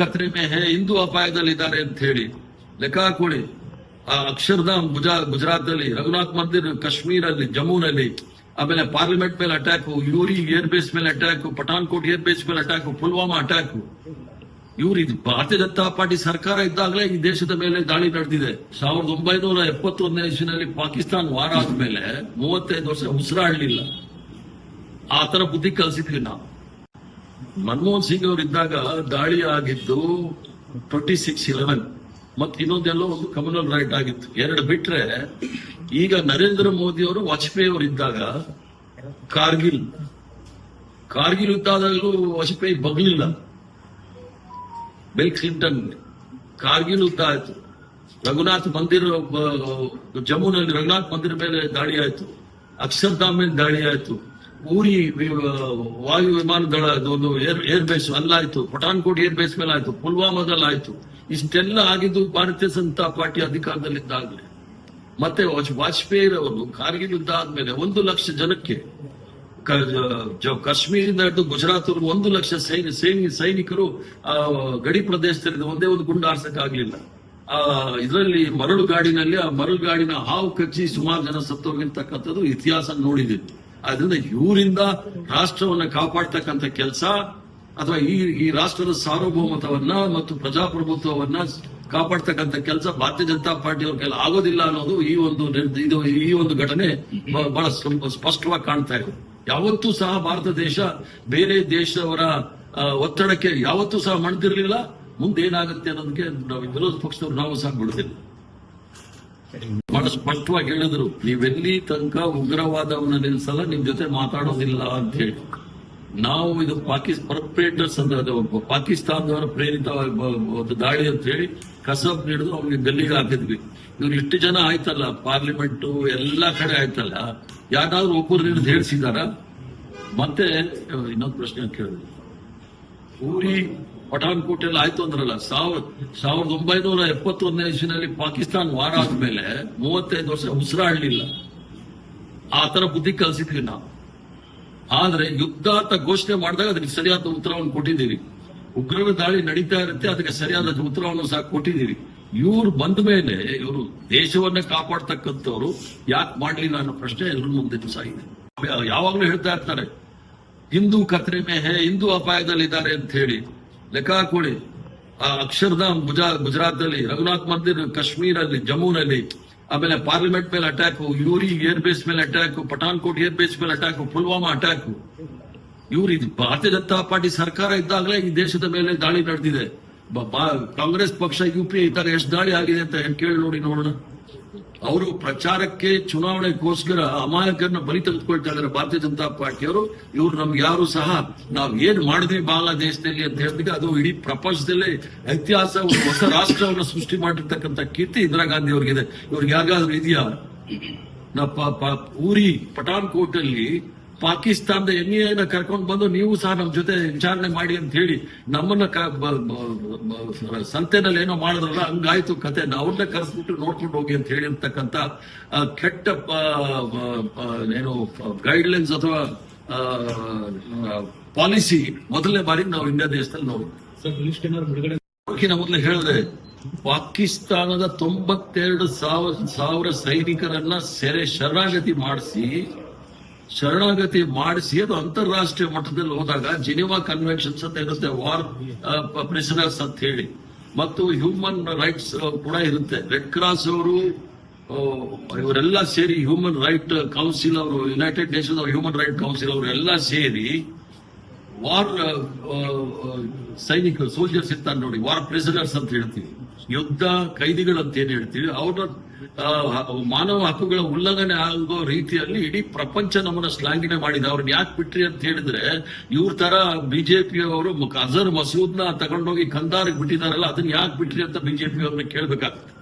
ಖತ್ರೆ ಮೇ ಹೇ, ಹಿಂದೂ ಅಪಾಯದಲ್ಲಿದ್ದಾರೆ ಅಂತ ಹೇಳಿ ಲೆಕ್ಕ ಹಾಕೊಳ್ಳಿ ಆ ಅಕ್ಷರಧಾಮ್ ಗುಜಾ ಗುಜರಾತ್ ಅಲ್ಲಿ ರಘುನಾಥ್ ಮಂದಿರ್ ಕಾಶ್ಮೀರಲ್ಲಿ, ಜಮ್ಮುನಲ್ಲಿ, ಆಮೇಲೆ ಪಾರ್ಲಿಮೆಂಟ್ ಮೇಲೆ ಅಟ್ಯಾಕ್ ಯೂರಿ ಏರ್ ಬೇಸ್ ಮೇಲೆ ಅಟ್ಯಾಕ್ ಪಠಾನ್ಕೋಟ್ ಏರ್ ಬೇಸ್ ಮೇಲೆ ಅಟ್ಯಾಕ್ ಪುಲ್ವಾಮಾ ಅಟ್ಯಾಕ್ ಇವ್ರು ಇದು ಭಾರತೀಯ ಜನತಾ ಪಾರ್ಟಿ ಸರ್ಕಾರ ಇದ್ದಾಗಲೇ ಈ ದೇಶದ ಮೇಲೆ ದಾಳಿ ನಡೆದಿದೆ. ಸಾವಿರದ ಒಂಬೈನೂರ ಎಪ್ಪತ್ತೊಂದನೇ ಇಸ್ವಿನಲ್ಲಿ ಪಾಕಿಸ್ತಾನ ವಾರ ಆದ್ಮೇಲೆ ಮೂವತ್ತೈದು ವರ್ಷ ಉಸಿರಾಡಲಿಲ್ಲ. ಆ ತರ ಬುದ್ಧಿ ಕಲಿಸಿದ್ವಿ ನಾವು. ಮನಮೋಹನ್ ಸಿಂಗ್ ಅವರು ಇದ್ದಾಗ ದಾಳಿ ಆಗಿದ್ದು ಟ್ವೆಂಟಿ ಸಿಕ್ಸ್ ಇಲೆವೆನ್. ಮತ್ ಇನ್ನೊಂದೆಲ್ಲ ಒಂದು ಕಮ್ಯುನಲ್ ರೈಟ್ ಆಗಿತ್ತು. ಎರಡು ಬಿಟ್ರೆ ಈಗ ನರೇಂದ್ರ ಮೋದಿ ಅವರು ವಾಜಪೇಯಿ ಅವರು ಇದ್ದಾಗ ಕಾರ್ಗಿಲ್. ಕಾರ್ಗಿಲ್ ಯುದ್ಧ ಆದಾಗಲೂ ವಾಜಪೇಯಿ ಬಗ್ಲಿಲ್ಲ. Bill Clinton. ಕಾರ್ಗಿಲ್ ಯುದ್ಧ ಆಯ್ತು. ರಘುನಾಥ್ ಮಂದಿರ ಜಮ್ಮುನಲ್ಲಿ ರಘುನಾಥ್ ಮಂದಿರ ಮೇಲೆ ದಾಳಿ ಆಯ್ತು. ಅಕ್ಷರ್ಧಾಮ್ ಮೇಲೆ ದಾಳಿ ಆಯ್ತು. ವಿ- ವಾಯು ವಿಮಾನ ದಳ ಒಂದು ಏರ್ ಏರ್ ಬೇಸ್ ಅಲ್ಲಾಯ್ತು. ಪಠಾನ್ಕೋಟ್ ಏರ್ ಬೇಸ್ ಮೇಲೆ ಆಯ್ತು ಪುಲ್ವಾಮಾದಲ್ಲಿ ಆಯ್ತು ಇಷ್ಟೆಲ್ಲ ಆಗಿದ್ದು ಭಾರತೀಯ ಜನತಾ ಪಾರ್ಟಿ ಅಧಿಕಾರದಲ್ಲಿದ್ದಾಗಲೇ. ಮತ್ತೆ ವಾಜಪೇಯಿರವರು ವಾಜಪೇಯಿ ಅವರು ಕಾರ್ಗಿಲ್ ಯುದ್ಧ ಆದ್ಮೇಲೆ ಒಂದು ಲಕ್ಷ ಜನಕ್ಕೆ ಕ- ಜ- ಕಾಶ್ಮೀರದಿಂದ ಹಿಡಿದು ಗುಜರಾತ್ ಒಂದು ಲಕ್ಷ ಸೈನಿ ಸೈನಿ ಸೈನಿಕರು ಗಡಿ ಪ್ರದೇಶದಲ್ಲಿ ಒಂದೇ ಒಂದು ಗುಂಡು ಆಗ್ಲಿಲ್ಲ. ಆ, ಇದರಲ್ಲಿ ಮರಳು ಗಾಡಿನಲ್ಲಿ ಆ ಮರಳು ಗಾಡಿನ ಹಾವು ಕಚ್ಚಿ ಸುಮಾರು ಜನ ಸತ್ತೋಗಿರ್ತಕ್ಕಂಥದ್ದು ಇತಿಹಾಸ ನೋಡಿದ್ದೀವಿ. ಆದ್ರಿಂದ ಇವರಿಂದ ರಾಷ್ಟ್ರವನ್ನ ಕಾಪಾಡ್ತಕ್ಕಂಥ ಕೆಲಸ, ಅಥವಾ ಈ ಈ ರಾಷ್ಟ್ರದ ಸಾರ್ವಭೌಮತವನ್ನ ಮತ್ತು ಪ್ರಜಾಪ್ರಭುತ್ವವನ್ನ ಕಾಪಾಡ್ತಕ್ಕಂಥ ಕೆಲಸ ಭಾರತೀಯ ಜನತಾ ಪಾರ್ಟಿ ಅವ್ರ ಕೈಲಿ ಆಗೋದಿಲ್ಲ ಅನ್ನೋದು ಈ ಒಂದು ಇದು ಈ ಒಂದು ಘಟನೆ ಬಹಳ ಸ್ಪಷ್ಟವಾಗಿ ಕಾಣ್ತಾ ಇದೆ. ಯಾವತ್ತೂ ಸಹ ಭಾರತ ದೇಶ ಬೇರೆ ದೇಶದವರ ಒತ್ತಡಕ್ಕೆ ಯಾವತ್ತೂ ಸಹ ಮಣಿದಿರಲಿಲ್ಲ. ಮುಂದೆ ಏನಾಗುತ್ತೆ ಅನ್ನೋದಕ್ಕೆ ನಾವು ವಿರೋಧ ಪಕ್ಷದವರು ನಾವು ಸಹ ಬಿಡುದಿಲ್ಲ. ಬಹಳ ಸ್ಪಷ್ಟವಾಗಿ ಹೇಳಿದ್ರು, ನೀವೆಲ್ಲಿ ತನಕ ಉಗ್ರವಾದವನ್ನ ನಿಲ್ಸಲ್ಲ ನಿಮ್ ಜೊತೆ ಮಾತಾಡೋದಿಲ್ಲ ಅಂತ ಹೇಳಿ. ನಾವು ಇದು ಪಾಕಿಸ್ ಪರ್ಪರೇಟರ್ಸ್ ಅಂತ ಪಾಕಿಸ್ತಾನದವರ ಪ್ರೇರಿತ ಒಂದು ದಾಳಿ ಅಂತ ಹೇಳಿ ಕಸಬ್ ಹಿಡಿದು ಅವ್ರಿಗೆ ಗಲ್ಲಿಗೆ ಹಾಕಿದ್ವಿ. ಇವ್ರು ಇಷ್ಟು ಜನ ಆಯ್ತಲ್ಲ, ಪಾರ್ಲಿಮೆಂಟ್ ಎಲ್ಲಾ ಕಡೆ ಆಯ್ತಲ್ಲ, ಯಾರಾದ್ರೂ ಒಬ್ಬರು ಹಿಡಿದು ಹೇಳ್ಸಿದಾರ? ಮತ್ತೆ, ಇನ್ನೊಂದು ಪ್ರಶ್ನೆ ಕೇಳಿದ್ರು. ಊರಿ ಪಠಾನ್ಕೋಟ್ ಎಲ್ಲ ಆಯ್ತು ಅಂದ್ರಲ್ಲ, ಸಾವಿರ, ಸಾವಿರದ ಒಂಬೈನೂರ ಎಪ್ಪತ್ತೊಂದನೇ ಇಸ್ವಿನಲ್ಲಿ ಪಾಕಿಸ್ತಾನ ವಾರ ಆದ್ಮೇಲೆ ಮೂವತ್ತೈದು ವರ್ಷ ಉಸಿರಾಡ್ಲಿಲ್ಲ ಆ ತರ ಬುದ್ಧಿ ಕಲಿಸಿದ್ವಿ ನಾವು. ಆದ್ರೆ ಯುದ್ಧ ಘೋಷಣೆ ಮಾಡಿದಾಗ ಅದಕ್ಕೆ ಸರಿಯಾದ ಉತ್ತರವನ್ನು ಕೊಟ್ಟಿದ್ದೀವಿ. ಉಗ್ರರ ದಾಳಿ ನಡೀತಾ ಇರುತ್ತೆ, ಅದಕ್ಕೆ ಸರಿಯಾದ ಉತ್ತರವನ್ನು ಸಹ ಕೊಟ್ಟಿದ್ದೀವಿ. ಇವ್ರು ಬಂದ ಮೇಲೆ ಇವರು ದೇಶವನ್ನ ಕಾಪಾಡ್ತಕ್ಕಂಥವ್ರು ಯಾಕೆ ಮಾಡ್ಲಿಲ್ಲ ಅನ್ನೋ ಪ್ರಶ್ನೆ ಎಲ್ಲರೂ ಮುಂದೆ ದಿವಸ ಇದೆ. ಯಾವಾಗ್ಲೂ ಹೇಳ್ತಾ ಇರ್ತಾರೆ, ಹಿಂದೂ ಕತ್ರೆ ಮೇ ಹೇ ಹಿಂದೂ ಅಪಾಯದಲ್ಲಿದ್ದಾರೆ ಅಂತ ಹೇಳಿ. ಲೆಕ್ಕ ಹಾಕೊಳ್ಳಿ ಆ ಅಕ್ಷರಧಾಮ್ ಗುಜಾ ಗುಜರಾತ್ ಅಲ್ಲಿ ರಘುನಾಥ್ ಮಂದಿರ್, ಕಾಶ್ಮೀರಲ್ಲಿ, ಜಮ್ಮುನಲ್ಲಿ, ಆಮೇಲೆ ಪಾರ್ಲಿಮೆಂಟ್ ಮೇಲೆ ಅಟ್ಯಾಕ್, ಯೂರಿ ಏರ್ ಬೇಸ್ ಮೇಲೆ ಅಟ್ಯಾಕ್, ಪಠಾನ್ಕೋಟ್ ಏರ್ ಬೇಸ್ ಮೇಲೆ ಅಟ್ಯಾಕ್, ಪುಲ್ವಾಮಾ ಅಟ್ಯಾಕ್. ಇವ್ರು ಇದು ಭಾರತೀಯ ಜನತಾ ಪಾರ್ಟಿ ಸರ್ಕಾರ ಇದ್ದಾಗಲೇ ಈ ದೇಶದ ಮೇಲೆ ದಾಳಿ ನಡೆದಿದೆ. ಕಾಂಗ್ರೆಸ್ ಪಕ್ಷ, ಯು ಪಿ ತರ ಎಷ್ಟು ದಾಳಿ ಆಗಿದೆ ಅಂತ ಕೇಳಿ ನೋಡಿ ನೋಡೋಣ. ಅವರು ಪ್ರಚಾರಕ್ಕೆ ಚುನಾವಣೆಗೋಸ್ಕರ ಅಮಾಯಕರನ್ನ ಬಲಿ ತೆಗೆದುಕೊಳ್ತಾ ಇದ್ದಾರೆ ಭಾರತೀಯ ಜನತಾ ಪಾರ್ಟಿಯವರು. ಇವ್ರು ನಮ್ಗೆ ಯಾರು ಸಹ ನಾವ್ ಏನ್ ಮಾಡಿದ್ವಿ ಬಾಂಗ್ಲಾದೇಶದಲ್ಲಿ ಅಂತ ಹೇಳಿದ್ರೆ ಅದು ಇಡೀ ಪ್ರಪಂಚದಲ್ಲೇ ಇತಿಹಾಸ, ಒಂದು ಹೊಸ ರಾಷ್ಟ್ರವನ್ನು ಸೃಷ್ಟಿ ಮಾಡಿರ್ತಕ್ಕಂಥ ಕೀರ್ತಿ ಇಂದಿರಾ ಗಾಂಧಿ ಅವ್ರಿಗಿದೆ. ಇವ್ರಿಗೆ ಯಾರಿಗಾದ್ರೂ ಇದೆಯಾ? ನಾ ಊರಿ ಪಠಾನ್ಕೋಟ್ ಅಲ್ಲಿ ಪಾಕಿಸ್ತಾನದ ಎನ್ಐನ ಕರ್ಕೊಂಡು ಬಂದು ನೀವು ಸಹ ನಮ್ಮ ಜೊತೆ ವಿಚಾರಣೆ ಮಾಡಿ ಅಂತ ಹೇಳಿ ನಮ್ಮನ್ನ ಸಂತೆನಲ್ಲಿ ಏನೋ ಮಾಡಿದ್ರಲ್ಲ ಹಂಗಾಯ್ತು ಕತೆ. ಅವ್ರನ್ನ ಕರೆಸ್ಬಿಟ್ಟು ನೋಡ್ಕೊಂಡು ಹೋಗಿ ಅಂತ ಹೇಳಿರ್ತಕ್ಕಂಥ ಅಂತಕ್ಕಂತ ಕೆಟ್ಟ ಏನು ಗೈಡ್ಲೈನ್ಸ್ ಅಥವಾ ಪಾಲಿಸಿ ಮೊದಲನೇ ಬಾರಿ ನಾವು ಇಂಡಿಯಾ ದೇಶದಲ್ಲಿ ನೋಡೋದು ಮೊದಲು ಹೇಳಿದೆ ಪಾಕಿಸ್ತಾನದ ತೊಂಬತ್ತೆರಡು ಸಾವಿರ ಸಾವಿರ ಸೈನಿಕರನ್ನ ಸೆರೆ ಶರಣಾಗತಿ ಮಾಡಿಸಿ ಶರಣಾಗತಿ ಮಾಡಿಸಿ ಅದು ಅಂತಾರಾಷ್ಟ್ರೀಯ ಮಟ್ಟದಲ್ಲಿ ಹೋದಾಗ ಜಿನಿವಾ ಕನ್ವೆನ್ಷನ್ಸ್ ಅಂತ ಇರುತ್ತೆ ವಾರ್ ಪ್ರಿಸನರ್ಸ್ ಅಂತ ಹೇಳಿ. ಮತ್ತು ಹ್ಯೂಮನ್ ರೈಟ್ಸ್ ಕೂಡ ಇರುತ್ತೆ. ರೆಡ್ ಕ್ರಾಸ್ ಅವರು ಇವರೆಲ್ಲ ಸೇರಿ ಹ್ಯೂಮನ್ ರೈಟ್ ಕೌನ್ಸಿಲ್ ಅವರು united nations human right council ಅವರು ಎಲ್ಲ ಸೇರಿ ವಾರ್ ಸೈನಿಕರು ಸೋಲ್ಜರ್ಸ್ ಇರ್ತಾರೆ ನೋಡಿ ವಾರ್ ಪ್ರಿಸನರ್ಸ್ ಅಂತ ಹೇಳ್ತೀವಿ. ಯುದ್ಧ ಕೈದಿಗಳು ಅಂತ ಏನ್ ಹೇಳ್ತೀವಿ, ಅವರ ಮಾನವ ಹಕ್ಕುಗಳ ಉಲ್ಲಂಘನೆ ಆಗೋ ರೀತಿಯಲ್ಲಿ ಇಡೀ ಪ್ರಪಂಚ ನಮ್ಮನ್ನ ಶ್ಲಾಘನೆ ಮಾಡಿದ. ಅವ್ರನ್ನ ಯಾಕೆ ಬಿಟ್ರಿ ಅಂತ ಹೇಳಿದ್ರೆ, ಇವ್ರ ತರ ಬಿಜೆಪಿ ಅವರು ಅಜರ್ ಮಸೂದ್ನ ತಗೊಂಡೋಗಿ ಕಂದಾರಿಗೆ ಬಿಟ್ಟಿದಾರಲ್ಲ ಅದನ್ನ ಯಾಕೆ ಬಿಟ್ರಿ ಅಂತ ಬಿಜೆಪಿ ಅವ್ರನ್ನ ಕೇಳ್ಬೇಕಾಗ್ತದೆ